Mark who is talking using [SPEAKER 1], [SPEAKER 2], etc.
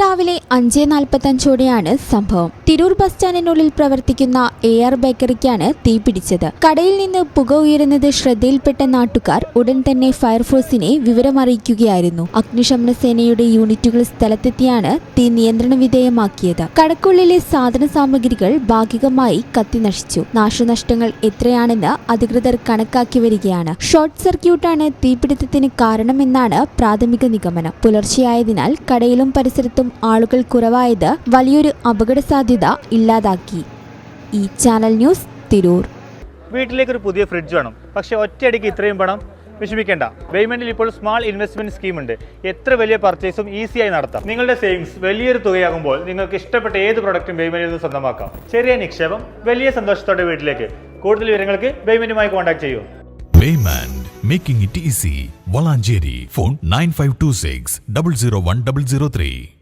[SPEAKER 1] രാവിലെ അഞ്ച് നാൽപ്പത്തഞ്ചോടെയാണ് സംഭവം. തിരൂർ ബസ് സ്റ്റാൻഡിനുള്ളിൽ പ്രവർത്തിക്കുന്ന എ ആർ ബേക്കറിക്കാണ് തീപിടിച്ചത് കടയിൽ നിന്ന് പുക ഉയരുന്നത് ശ്രദ്ധയിൽപ്പെട്ട നാട്ടുകാർ ഉടൻ തന്നെ ഫയർഫോഴ്സിനെ വിവരമറിയിക്കുകയായിരുന്നു. അഗ്നിശമന സേനയുടെ യൂണിറ്റുകൾ സ്ഥലത്തെത്തിയാണ് തീ നിയന്ത്രണ വിധേയമാക്കിയത്. കടക്കുള്ളിലെ സാധന സാമഗ്രികൾ ഭാഗികമായി കത്തിനശിച്ചു നാശനഷ്ടങ്ങൾ എത്രയാണെന്ന് അധികൃതർ കണക്കാക്കി വരികയാണ്. ഷോർട്ട് സർക്യൂട്ടാണ് തീപിടുത്തത്തിന് കാരണമെന്നാണ് പ്രാഥമിക നിഗമനം. പുലർച്ചെയായതിനാൽ കടയിലും പരിസരത്തും ആളുകൾ കുറവായത് വലിയൊരു അപകട സാധ്യത ഇല്ലാതാക്കി. ഈ ചാനൽ ന്യൂസ് തിരൂർ.
[SPEAKER 2] വീട്ടിലേക്ക് ഒരു പുതിയ ഫ്രിഡ്ജ് വേണം. പക്ഷേ ഒറ്റയടിക്ക് ഇത്രയും പണം വിഷമിക്കേണ്ട. പേയ്മെന്റിൽ ഇപ്പോൾ സ്മാൾ ഇൻവെസ്റ്റ്മെന്റ് സ്കീം ഉണ്ട് എത്ര വലിയ പർച്ചേസും ഈസിയായി നടത്താം. നിങ്ങളുടെ സേവിങ്സ് വലിയൊരു തുകയാകുമ്പോൾ നിങ്ങൾക്ക് ഇഷ്ടപ്പെട്ട ഏത് പ്രൊഡക്റ്റും പേയ്മെന്റിൽ നിന്ന് സ്വന്തമാക്കാം. ചെറിയ നിക്ഷേപം വലിയ സന്തോഷത്തോടെ വീട്ടിലേക്ക്. കൂടുതൽ വിവരങ്ങൾക്ക് പേയ്മെന്റുമായി കോൺടാക്ട് ചെയ്യൂ.
[SPEAKER 3] Payment, making it easy. Valanjeri, phone 9526 001 003.